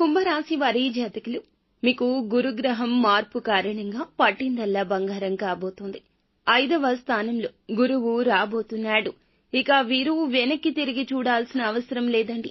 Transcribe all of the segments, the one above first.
కుంభరాశి వారి జాతకులు మీకు గురుగ్రహం మార్పు కారణంగా పట్టిందల్లా బంగారం కాబోతుంది. ఐదవ స్థానంలో గురువు రాబోతున్నాడు. ఇక వీరు వెనక్కి తిరిగి చూడాల్సిన అవసరం లేదండి.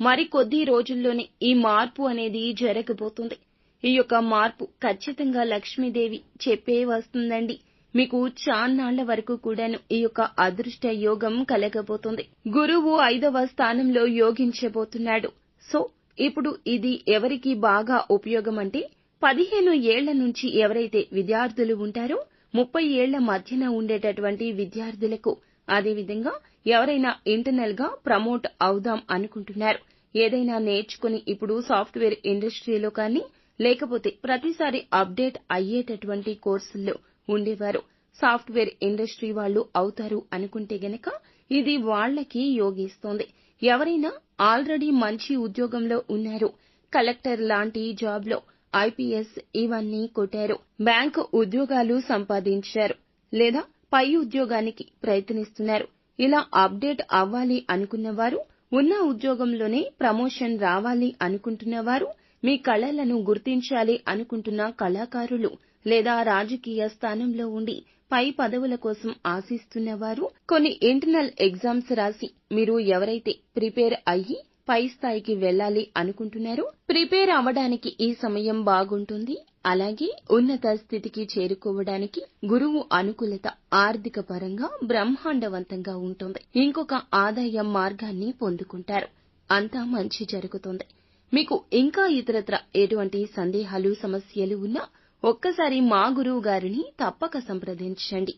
మరి కొద్ది రోజుల్లోనే ఈ మార్పు అనేది జరగబోతుంది. ఈ యొక్క మార్పు ఖచ్చితంగా లక్ష్మీదేవి చెప్పే వస్తుందండి. మీకు చాన్నాళ్ళ వరకు కూడాను ఈ యొక్క అదృష్ట యోగం కలగబోతుంది. గురువు ఐదవ స్థానంలో యోగించబోతున్నాడు. సో ఇప్పుడు ఇది ఎవరికి బాగా ఉపయోగం అంటే పదిహేను ఏళ్ళ నుంచి ఎవరైతే విద్యార్థులు ఉంటారో ముప్పై ఏళ్ళ మధ్యన ఉండేటటువంటి విద్యార్థులకు అదేవిధంగా ఎవరైనా ఇంటర్నల్గా ప్రమోట్ అవుదాం అనుకుంటున్నారు. ఏదైనా నేర్చుకుని ఇప్పుడు సాఫ్ట్వేర్ ఇండస్ట్రీలో కానీ లేకపోతే ప్రతిసారి అప్డేట్ అయ్యేటటువంటి కోర్సుల్లో ఉండేవారు. సాఫ్ట్వేర్ ఇండస్ట్రీ వాళ్ళు అవుతారు అనుకుంటే గనక ఇది వాళ్ళకి యోగిస్తోంది. ఎవరైనా ఆల్రెడీ మంచి ఉద్యోగంలో ఉన్నారు. కలెక్టర్ లాంటి జాబ్లో ఐపీఎస్ ఇవన్నీ కొట్టారు. బ్యాంకు ఉద్యోగాలు సంపాదించారు. లేదా పై ఉద్యోగానికి ప్రయత్నిస్తున్నారు. ఇలా అప్డేట్ అవ్వాలి అనుకున్నవారు ఉన్న ఉద్యోగంలోనే ప్రమోషన్ రావాలి అనుకుంటున్నవారు మీ కళలను గుర్తించాలి అనుకుంటున్న కళాకారులు లేదా రాజకీయ స్థానంలో ఉండి పై పదవుల కోసం ఆశిస్తున్నవారు కొన్ని ఇంటర్నల్ ఎగ్జామ్స్ రాసి మీరు ఎవరైతే ప్రిపేర్ అయ్యి పై స్థాయికి వెళ్ళాలి అనుకుంటున్నారో ప్రిపేర్ అవ్వడానికి ఈ సమయం బాగుంటుంది. అలాగే ఉన్నత స్థితికి చేరుకోవడానికి గురువు అనుకూలత ఆర్థిక పరంగా బ్రహ్మాండవంతంగా ఉంటుంది. ఇంకొక ఆదాయ మార్గాన్ని పొందుకుంటారు. అంతా మంచి జరుగుతుంది. మీకు ఇంకా ఇతరత్ర ఎటువంటి సందేహాలు సమస్యలు ఉన్నా ఒక్కసారి మా గురువు గారిని తప్పక సంప్రదించండి.